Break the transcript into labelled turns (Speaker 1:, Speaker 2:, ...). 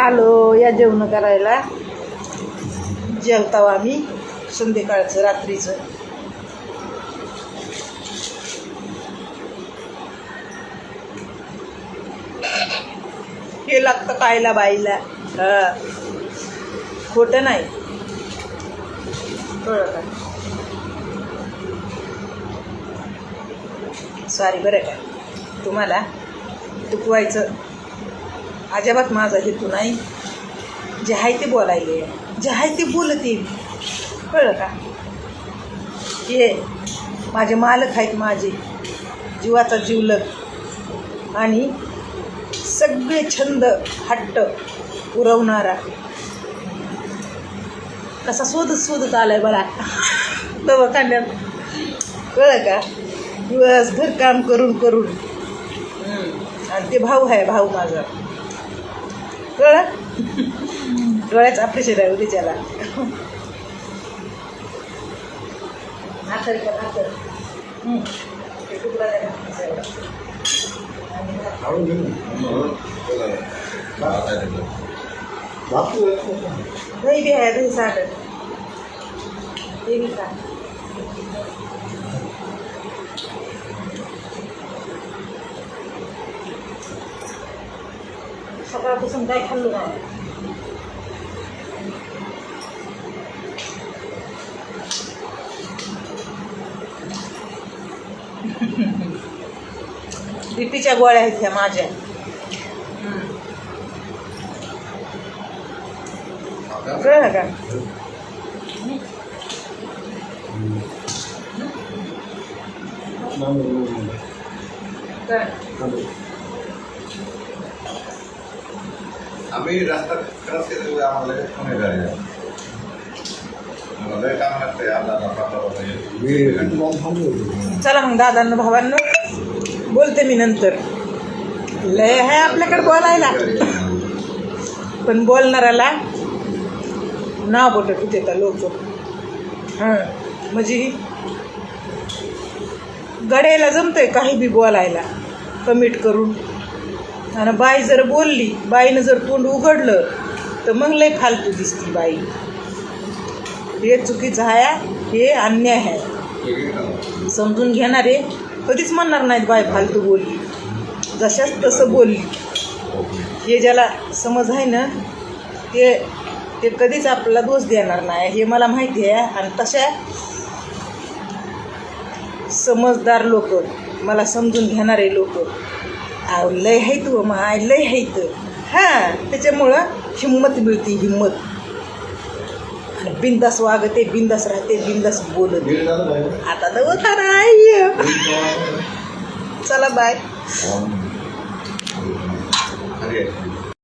Speaker 1: Hello या जेवण करायला. जेवताव आम्ही संध्याकाळचं रात्रीचं. हे लागतं खायला बाईला. खोटं नाही. का सॉरी बरं का. तुम्हाला दुखवायचं. अजिबात माझा हेतू नाही. जे आहे ते बोलायले. जे आहे ते बोलते कळलं का? हे माझे मालक आहेत माझे. जीवाचा जीवलक आणि सगळे छंद हट्ट पुरवणारा कसा शोधत शोधत आलाय बघा दवाखान्यात. कळलं का? दिवसभर काम करून करून. आणि ते भाऊ आहे भाऊ माझा. कळ डोळ्याचं ऑपरेशन आहे उद्याच्याला हातर कर हातर हम्म. ते तुकडा द्या ना, एवढा. आणि भात. दही बी आहे दही साठ ते बी खा सकाळपासून काय खाल्लं नाही बीपीच्या गोळ्या आहेत ह्या माझ्या. हम्म. कळलं का कळलं
Speaker 2: आम्ही रस्ता क्रॉस केल्यामुळे आम्हाला लय काम लागतंय तास, अर्धा तास.
Speaker 1: चला मग दादांना भावांना बोलते मी नंतर लय आहे आपल्याकडे बोलायला पण बोलणाऱ्याला नाव बोटत होते का लोक हां म्हणजे गड्याला जमतंय काही बी बोलायला कमिट करून आणि बाई जर बोलली बाईनं जर तोंड उघडलं तर मग लय फालतू दिसती बाई. हे चुकीचं आहे हे अन्याय आहे. समजून घेणारे कधीच म्हणणार नाहीत बाय फालतू बोलली. जशाच तसं बोलली. हे ज्याला समज आहे ना ते ते कधीच आपला दोष देणार नाही. हे मला माहिती आहे. आणि तशा समजदार लोक मला समजून घेणारे लोक. लय आहेत व माय लय आहेत हां त्याच्यामुळं हिंमत मिळते हिंमत. आणि बिंदास वागते बिंदास राहते बिंदास बोलत. आता तर आहे चला बाय.